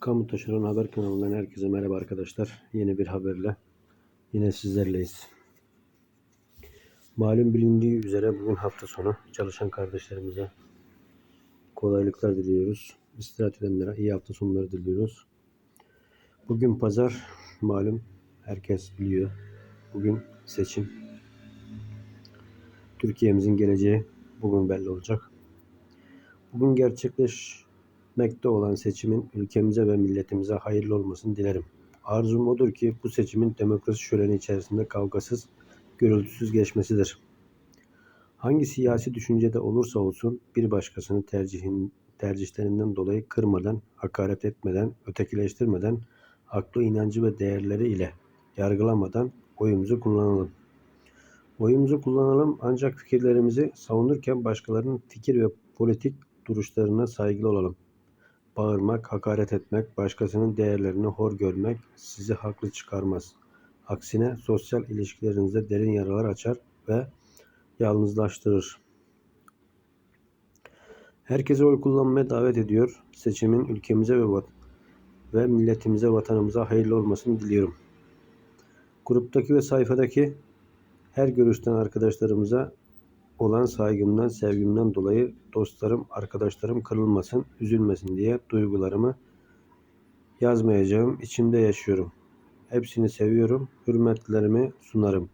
Kamu Taşeron Haber kanalından herkese merhaba arkadaşlar. Yeni bir haberle yine sizlerleyiz. Malum bilindiği üzere bugün hafta sonu çalışan kardeşlerimize kolaylıklar diliyoruz. İstirahat edenlere iyi hafta sonları diliyoruz. Bugün pazar malum herkes biliyor. Bugün seçim. Türkiye'mizin geleceği bugün belli olacak. Bugün gerçekleşmekte olan seçimin ülkemize ve milletimize hayırlı olmasını dilerim. Arzum odur ki bu seçimin demokrasi şöleni içerisinde kavgasız, gürültüsüz geçmesidir. Hangi siyasi düşüncede olursa olsun bir başkasını tercihin, tercihlerinden dolayı kırmadan, hakaret etmeden, ötekileştirmeden, aklı, inancı ve değerleri ile yargılamadan oyumuzu kullanalım. Oyumuzu kullanalım ancak fikirlerimizi savunurken başkalarının fikir ve politik duruşlarına saygılı olalım. Bağırmak, hakaret etmek, başkasının değerlerini hor görmek sizi haklı çıkarmaz. Aksine sosyal ilişkilerinizde derin yaralar açar ve yalnızlaştırır. Herkese oy kullanmaya davet ediyor. Seçimin ülkemize ve vat- ve milletimize, vatanımıza hayırlı olmasını diliyorum. Gruptaki ve sayfadaki her görüşten arkadaşlarımıza olan saygımdan, sevgimden dolayı dostlarım, arkadaşlarım kırılmasın, üzülmesin diye duygularımı yazmayacağım. İçimde yaşıyorum. Hepsini seviyorum. Hürmetlerimi sunarım.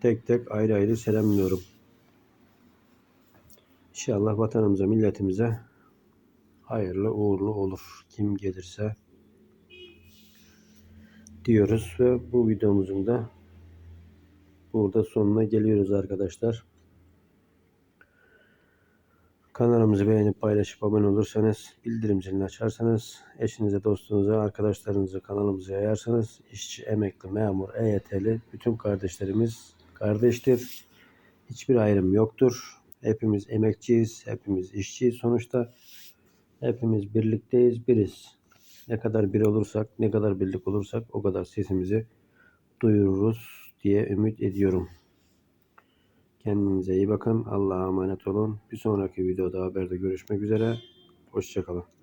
Tek tek ayrı ayrı selamlıyorum. İnşallah vatanımıza, milletimize hayırlı uğurlu olur. Kim gelirse diyoruz ve bu videomuzun da burada sonuna geliyoruz arkadaşlar. Kanalımızı beğenip paylaşıp abone olursanız, bildirim zilini açarsanız, eşinize, dostunuza, arkadaşlarınıza kanalımızı yayarsanız, işçi, emekli, memur, EYT'li bütün kardeşlerimiz kardeştir. Hiçbir ayrım yoktur. Hepimiz emekçiyiz, hepimiz işçiyiz sonuçta. Hepimiz birlikteyiz, biriz. Ne kadar bir olursak, ne kadar birlik olursak o kadar sesimizi duyururuz diye ümit ediyorum. Kendinize iyi bakın. Allah'a emanet olun. Bir sonraki videoda haberde görüşmek üzere. Hoşçakalın.